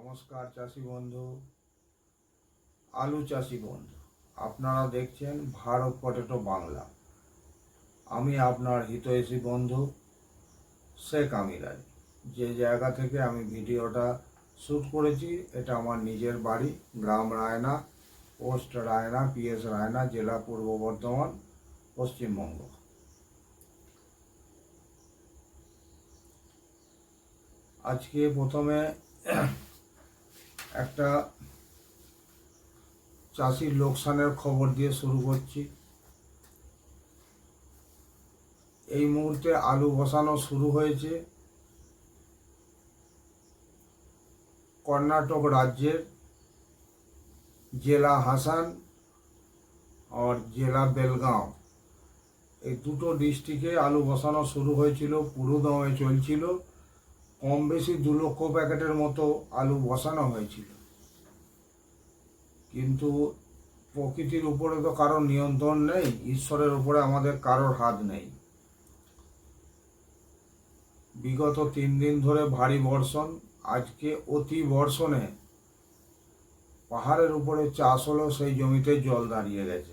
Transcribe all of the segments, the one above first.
নমস্কার চাষি বন্ধু, আলু চাষি বন্ধু। আপনারা দেখছেন ভারত পটেটো বাংলা। আমি আপনার হিতৈষী বন্ধু শেখ আমির যে জায়গা থেকে আমি ভিডিওটা শ্যুট করেছি, এটা আমার নিজের বাড়ি, গ্রাম রায়না, পোস্ট রায়না, পিএস রায়না, জেলা পূর্ব বর্ধমান, পশ্চিমবঙ্গ। আজকে প্রথমে একটা চাষির লোকসানের খবর দিয়ে শুরু করছি। এই মুহূর্তে আলু বসানো শুরু হয়েছে। কর্ণাটক রাজ্যের জেলা হাসান আর জেলা বেলগাঁও। এই দুটো ডিস্ট্রিক্টে আলু বসানো শুরু হয়েছিল, পুরোদমে চলছিল। কম বেশি দু লক্ষ প্যাকেটের মতো আলু বসানো হয়েছিল। কিন্তু প্রকৃতির উপরে তো কারোর নিয়ন্ত্রণ নেই, ঈশ্বরের উপরে আমাদের কারোর হাত নেই। বিগত তিন দিন ধরে ভারী বর্ষণ, আজকে অতি বর্ষণে পাহাড়ের উপরে চাষ হলো সেই জমিতে জল দাঁড়িয়ে গেছে।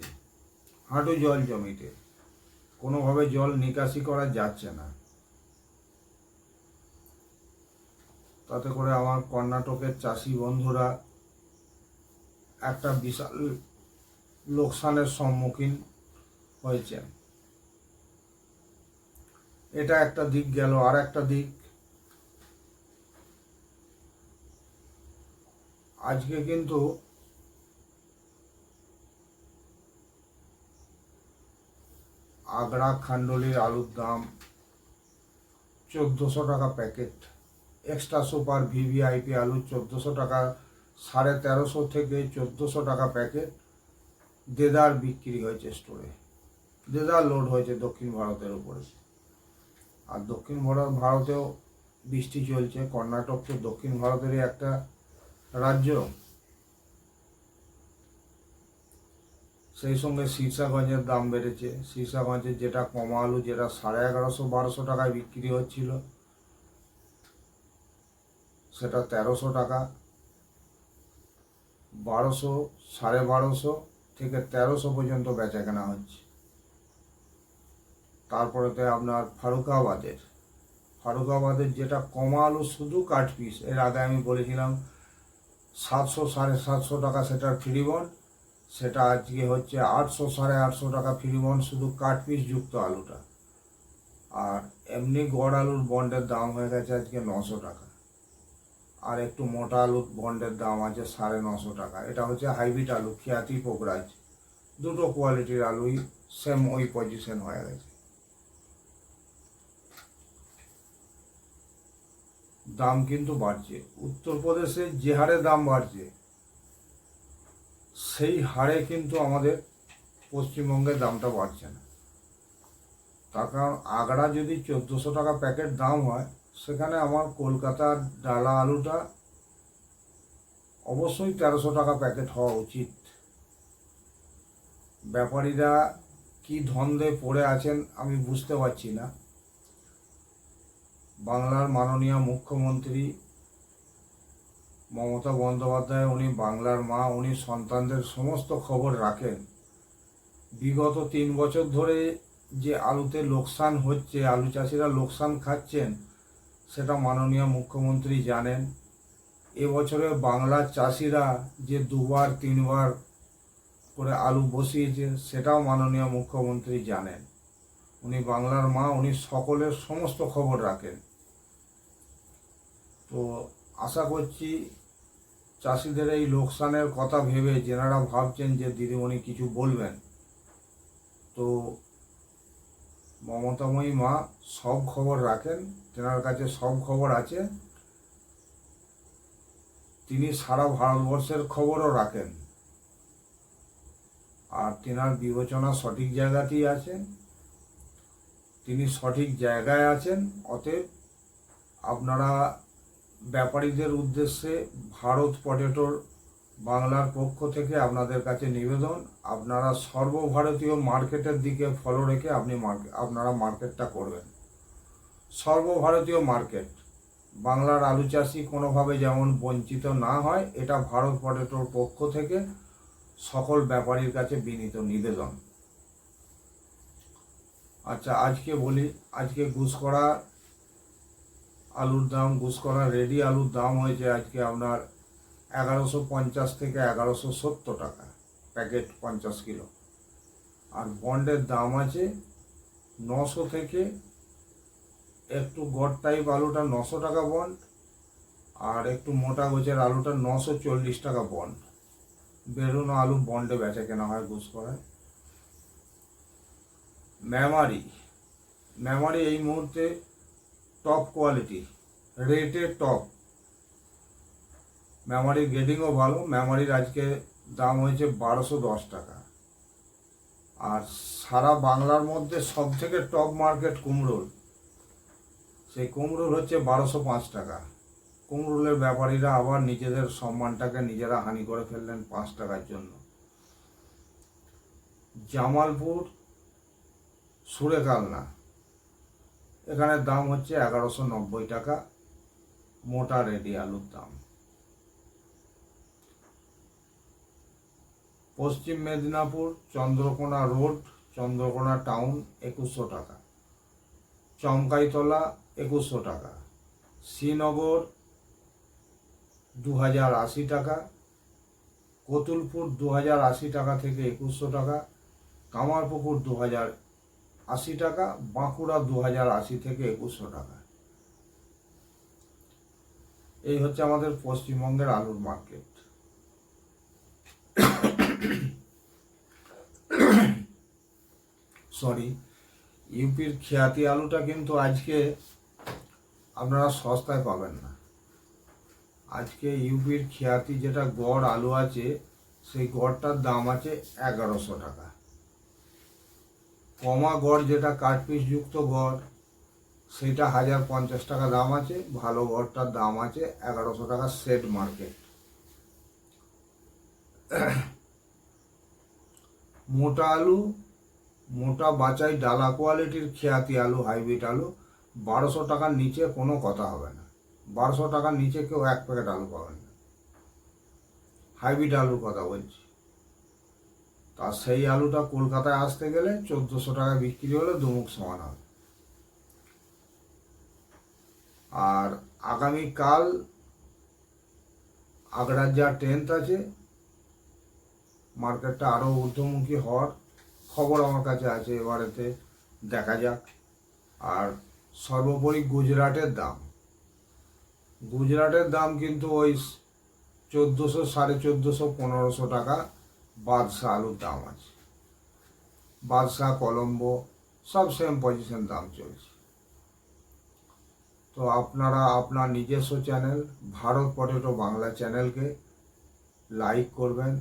হাঁটু জল জমিতে। কোনোভাবে জল নিকাশি করা যাচ্ছে না। তাতে করে আমার কর্ণাটকের চাষি বন্ধুরা একটা বিশাল লোকসানের সম্মুখীন হয়েছেন। এটা একটা দিক গেল আর একটা দিক। আজকে কিন্তু আগড়া খান্ডলির আলুর দাম চোদ্দোশো টাকা প্যাকেট। এক্সট্রা সুপার ভিভিআইপি আলু চোদ্দোশো টাকা, সাড়ে তেরোশো থেকে চোদ্দোশো টাকা প্যাকেট দেদার বিক্রি হয়েছে স্টোরে দেদার লোড হয়েছে দক্ষিণ ভারতের উপরে। আর দক্ষিণ ভারত ভারতেও বৃষ্টি চলছে, কর্ণাটক তো দক্ষিণ ভারতেরই একটা রাজ্য। সেই সঙ্গে সীরসাগঞ্জের দাম বেড়েছে। সীরসাগঞ্জের যেটা কমা আলু, যেটা সাড়ে এগারোশো, বারোশো টাকায় বিক্রি হচ্ছিল। সেটা তেরোশো টাকা, বারোশো, সাড়ে বারোশো থেকে তেরোশো পর্যন্ত বেচা কেনা হচ্ছে। তারপরেতে আপনার ফারুকাবাদের। ফারুকাবাদের যেটা কমা আলু শুধু কাঠ পিস এর আগে আমি বলেছিলাম সাতশো সাড়ে সাতশো টাকা সেটার ফ্রি বন্ড সেটা আজকে হচ্ছে আটশো সাড়ে আটশো টাকা ফ্রি বন্ড শুধু কাঠ পিস যুক্ত আলুটা। আর এমনি গড় আলুর বন্ডের দাম হয়ে গেছে আজকে নশো টাকা। আর একটু মোটা আলুর বন্ডের দাম আছে সাড়ে নশো টাকা। এটা হচ্ছে হাইব্রিড আলু, খিয়াতি পোকরাজ। দুটো কোয়ালিটির আলুই সেম ওই পজিশন হয়ে গেছে। দাম কিন্তু বাড়ছে। উত্তরপ্রদেশে যে হারে দাম বাড়ছে, সেই হারে কিন্তু আমাদের পশ্চিমবঙ্গের দামটা বাড়ছে না। তার কারণ আগড়া যদি চোদ্দোশো টাকা প্যাকেট দাম হয় সেখানে আমার কলকাতার ডালা আলুটা অবশ্যই তেরোশো টাকা প্যাকেট হওয়া উচিত। ব্যাপারীরা কি ধন্দে পড়ে আছেন আমি বুঝতে পারছি না। বাংলার মাননীয় মুখ্যমন্ত্রী মমতা বন্দ্যোপাধ্যায়, উনি বাংলার মা, উনি সন্তানদের সমস্ত খবর রাখেন। বিগত তিন বছর ধরে যে আলুতে লোকসান হচ্ছে, আলু চাষিরা লোকসান খাচ্ছেন সেটা মাননীয় মুখ্যমন্ত্রী জানেন। এবছরে বাংলার চাষিরা যে দুবার, তিনবার করে আলু বসিয়েছে, সেটাও মাননীয় মুখ্যমন্ত্রী জানেন। উনি বাংলার মা, উনি সকলের সমস্ত খবর রাখেন। তো আশা করছি চাষিদের এই লোকসানের কথা ভেবে যেনারা ভাবছেন যে দিদিমণি কিছু বলবেন, তো মমতাময়ী মা সব খবর রাখেন, তেনার কাছে সব খবর আছে। তিনি সারা ভারতবর্ষের খবরও রাখেন। আর তেনার বিবেচনা সঠিক জায়গাতেই আছে। তিনি সঠিক জায়গায় আছেন, অতএব আপনারা ব্যাপারীদের উদ্দেশ্যে ভারত পটেটোর বাংলার পক্ষ থেকে আপনাদের কাছে নিবেদন, আপনারা সর্বভারতীয় মার্কেটের দিকে ফলো রেখে আপনি আপনারা মার্কেটটা করবেন। সর্বভারতীয় মার্কেট, বাংলার আলু চাষি কোনোভাবে যেমন বঞ্চিত না হয়, এটা ভারত পটেটোর পক্ষ থেকে সকল ব্যাপারীর কাছে বিনীত নিবেদন। আচ্ছা আজকে বলি, আজকে গুসকরা আলুর দাম গুসকরা রেডি আলুর দাম হয়েছে আজকে আপনার এগারোশো পঞ্চাশ থেকে এগারোশো সত্তর টাকা। প্যাকেট পঞ্চাশ কিলো। আর বন্ডের দাম আছে নশো থেকে একটু গড় টাইপ আলুটা নশো টাকা বন্ড, আর একটু মোটা গোছের আলুটা নশো চল্লিশ টাকা বন্ড। বেরোনো আলু বন্ডে বেচা কেনা হয় ঘুষ করায়। মেমারি। মেমারি এই মুহূর্তে টপ কোয়ালিটি রেটে টপ মেমারির গ্রেডিংও ভালো মেমারির আজকে দাম হয়েছে বারোশো দশ টাকা। আর সারা বাংলার মধ্যে সব থেকে টপ মার্কেট কুমড়োর। সেই কুমড়োর হচ্ছে বারোশো পাঁচ টাকা। কুমড়োলের ব্যাপারীরা আবার নিজেদের সম্মানটাকে নিজেরা হানি করে ফেললেন পাঁচ টাকার জন্য। জামালপুর, সুরেকালনা। এখানে দাম হচ্ছে এগারোশো নব্বই টাকা, মোটা রেডি আলুর দাম। পশ্চিম মেদিনীপুর, চন্দ্রকোনা রোড, চন্দ্রকোনা টাউন একুশশো টাকা। চমকাইতলা একুশশো টাকা। শ্রীনগর দু হাজার আশি টাকা। কতুলপুর দু হাজার আশি টাকা থেকে একুশশো টাকা। কামারপুকুর দু হাজার আশি টাকা। বাঁকুড়া দু হাজার আশি থেকে একুশশো টাকা। এই হচ্ছে আমাদের পশ্চিমবঙ্গের আলুর মার্কেট সরি ইউপির খিয়াতি আলুটা কিন্তু আজকে আপনারা সস্তায় পাবেন না। আজকে ইউপির খিয়াতি যেটা গড় আলু আছে, সেই গড়টার দাম আছে এগারোশো টাকা। কমা গড় যেটা কাঠ পিস যুক্ত গড় সেটা হাজার পঞ্চাশ টাকা দাম আছে, ভালো গড়টার দাম আছে এগারোশো টাকা সেট মার্কেট। মোটা আলু, মোটা বাচাই ডালা কোয়ালিটির খেয়াতি আলু, হাইব্রিড আলু, বারোশো টাকার নিচে কোনো কথা হবে না। বারোশো টাকার নিচে কেউ এক প্যাকেট আলু পাবেন না। হাইব্রিড আলুর কথা বলছি। তা সেই আলুটা কলকাতায় আসতে গেলে চোদ্দোশো টাকা বিক্রি হলে দুমুখ সমান হবে। আর আগামীকাল আগ্রার যা টেন্থ আছে মার্কেটটা আরও ঊর্ধ্বমুখী হওয়ার খবর আমার কাছে আছে এবারেতে, দেখা যাক। আর সর্বোপরি গুজরাটের দাম। গুজরাটের দাম কিন্তু ওই চোদ্দোশো, সাড়ে চোদ্দোশো, পনেরোশো টাকা বাদশাহ আলুর দাম আছে। বাদশাহ, কলম্বো, সব সেম পজিশন দাম চলছে। তো আপনারা আপনার নিজস্ব চ্যানেল ভারত পটেটো বাংলা চ্যানেলকে লাইক করবেন।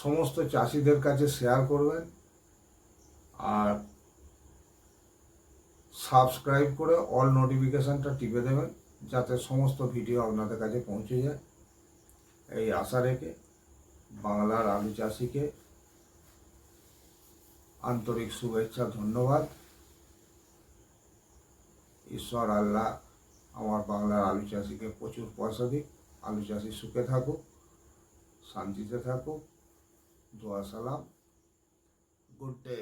সমস্ত চাষিদের কাছে শেয়ার করবেন আর সাবস্ক্রাইব করে অল নোটিফিকেশানটা টিপে দেবেন, যাতে সমস্ত ভিডিও আপনাদের কাছে পৌঁছে যায়। এই আশা রেখে বাংলার আলু চাষিকে আন্তরিক শুভেচ্ছা, ধন্যবাদ। ঈশ্বর, আল্লাহ আমার বাংলার আলু চাষিকে প্রচুর পয়সা দিক। আলু চাষি সুখে থাকুক, শান্তিতে থাকুক। দোয়া সালাম গুড ডে